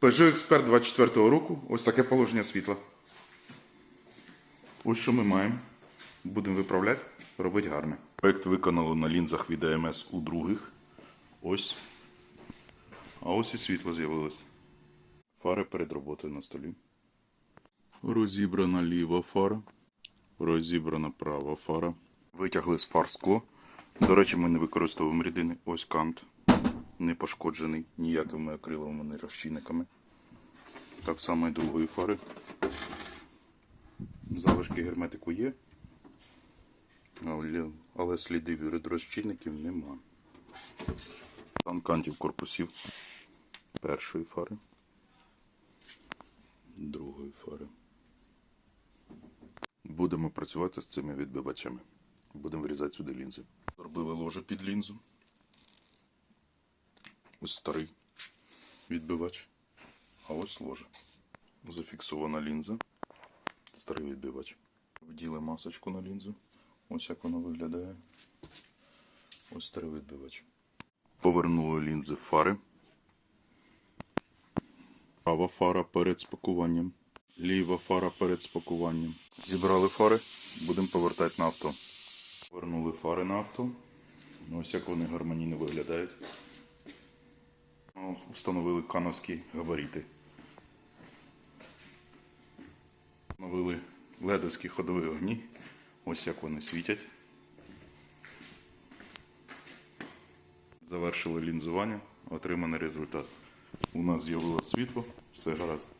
Peugeot Expert 24-го року. Ось таке положення світла. Ось що ми маємо. Будемо виправляти, робити гарне. Проект виконано на лінзах від АМС у других. Ось. А ось і світло з'явилось. Фари перед роботою на столі. Розібрана ліва фара. Розібрана права фара. Витягли з фар скло. До речі, ми не використовуємо рідини. Ось кант. Не пошкоджений ніякими акриловими розчинниками. Так само і другої фари. Залишки герметику є. Але, але слідів від розчинників нема. Стан кантів корпусів першої фари. Другої фари. Будемо працювати з цими відбивачами. Будемо вирізати сюди лінзи. Зробили ложе під лінзу. Ось старий відбивач. А ось ложе. Зафіксована лінза. Старий відбивач. Вділи масочку на лінзу. Ось як вона виглядає. Ось старий відбивач. Повернули лінзи фари. Права фара перед спакуванням. Ліва фара перед спакуванням. Зібрали фари, будемо повертати на авто. Повернули фари на авто. Ось як вони гармонійно виглядають. Встановили кановські габаріти. Встановили ледовські ходові огні. Ось як вони світять. Завершили лінзування, отриманий результат. У нас з'явилось світло, все гаразд.